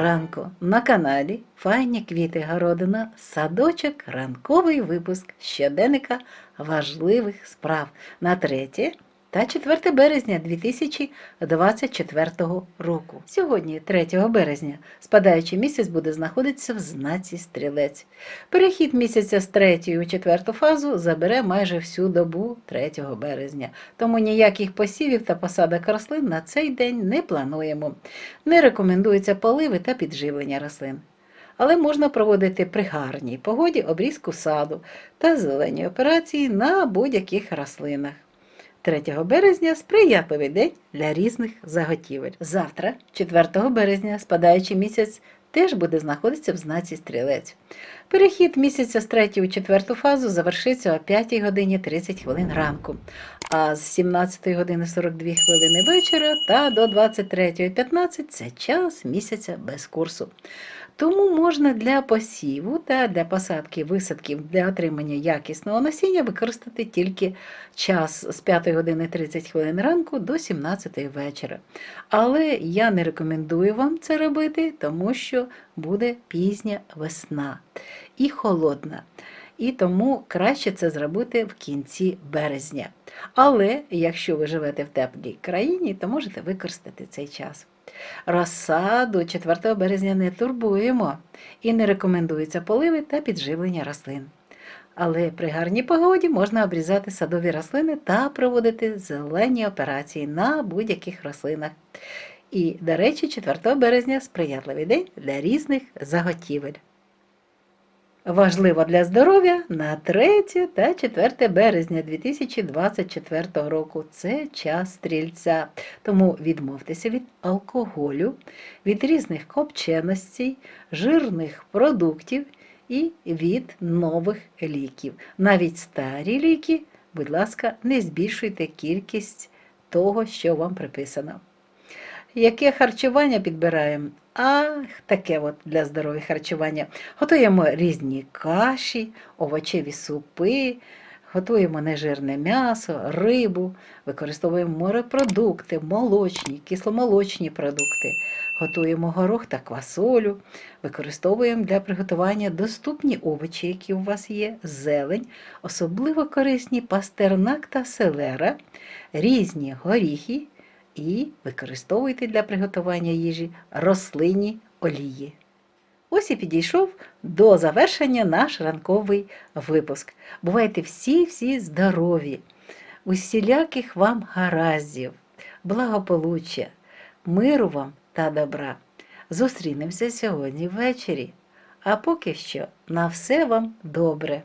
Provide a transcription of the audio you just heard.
ранку. На каналі Файні квіти Городина, садочок, ранковий випуск щоденника важливих справ. На 3 та 4 березня 2024 року. Сьогодні, 3 березня, спадаючий місяць буде знаходитися в знаці стрілець. Перехід місяця з 3 у 4 фазу забере майже всю добу 3 березня, тому ніяких посівів та посадок рослин на цей день не плануємо. Не рекомендуються поливи та підживлення рослин. Але можна проводити при гарній погоді обрізку саду та зелені операції на будь-яких рослинах. 3 березня сприятливий день для різних заготівель. Завтра, 4 березня, спадаючий місяць теж буде знаходитися в знаці стрілець. Перехід місяця з 3 у 4 фазу завершиться о 5 годині 30 хвилин ранку, а з 17 години 42 хвилини вечора та до 23.15 це час місяця без курсу. Тому можна для посіву та для посадки висадків для отримання якісного насіння використати тільки час з 5 години 30 хвилин ранку до 17 вечора. Але я не рекомендую вам це робити, тому що буде пізня весна і холодна. І тому краще це зробити в кінці березня. Але якщо ви живете в теплій країні, то можете використати цей час. Розсаду 4 березня не турбуємо і не рекомендуються поливи та підживлення рослин. Але при гарній погоді можна обрізати садові рослини та проводити зелені операції на будь-яких рослинах. І, до речі, 4 березня сприятливий день для різних заготівель. Важливо для здоров'я на 3 та 4 березня 2024 року. Це час стрільця. Тому відмовтеся від алкоголю, від різних копченостей, жирних продуктів і від нових ліків. Навіть старі ліки, будь ласка, не збільшуйте кількість того, що вам приписано. Яке харчування підбираємо? А таке от для здоров'я харчування. Готуємо різні каші, овочеві супи, готуємо нежирне м'ясо, рибу, використовуємо морепродукти, молочні, кисломолочні продукти, готуємо горох та квасолю, використовуємо для приготування доступні овочі, які у вас є, зелень, особливо корисні пастернак та селера, різні горіхи і використовуйте для приготування їжі рослинні олії. Ось і підійшов до завершення наш ранковий випуск. Бувайте всі-всі здорові, усіляких вам гараздів, благополуччя, миру вам та добра. Зустрінемося сьогодні ввечері. А поки що на все вам добре.